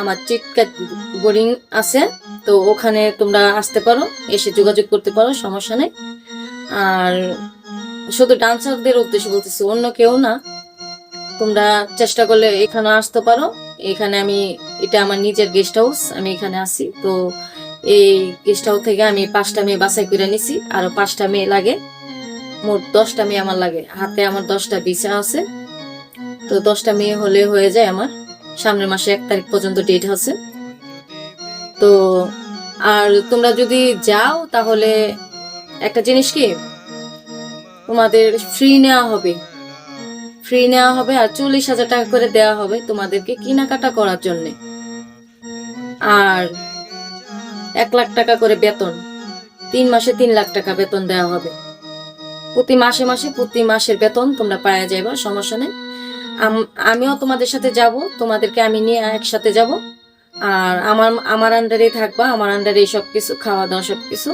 আমার চিটকাট বোরিং আছে, তো ওখানে তোমরা আসতে পারো, এসে যোগাযোগ করতে পারো, সমস্যা নেই। আর শুধু ডান্সারদের উদ্দেশ্যে বলতেছি, অন্য কেউ না। তোমরা চেষ্টা করলে এখানে আসতে পারো। এখানে আমি, এটা আমার নিজের গেস্ট হাউস আমি এখানে আছি। তো এই গেস্ট হাউস থেকে আমি পাঁচটা মেয়ে বাছাই করে নিছি, আরও পাঁচটা মেয়ে লাগে। মোট দশটা মেয়ে আমার লাগে। হাতে আমার দশটা বিছা আছে। তো দশটা মেয়ে হলে হয়ে যায় আমার। সামনের মাসে এক তারিখ পর্যন্ত ডেট আছে। তো, আর তোমরা যদি যাও, তাহলে একটা জিনিস কি? তোমাদের ফ্রি নেওয়া হবে। ফ্রি নেওয়া হবে আর চল্লিশ হাজার টাকা করে দেওয়া হবে তোমাদেরকে কেনাকাটা করার জন্য। আর এক লাখ টাকা করে বেতন। তিন মাসে তিন লাখ টাকা বেতন দেওয়া হবে। প্রতি মাসে মাসে, প্রতি মাসের বেতন তোমরা পাওয়া যাবে সমস্যা নেই। আমিও তোমাদের সাথে যাব, তোমাদেরকে আমি নিয়ে একসাথে যাব। আর আমার আমার আন্ডারে থাকবা, আমার আন্ডারে সব কিছু খাওয়া দাওয়া সব কিছু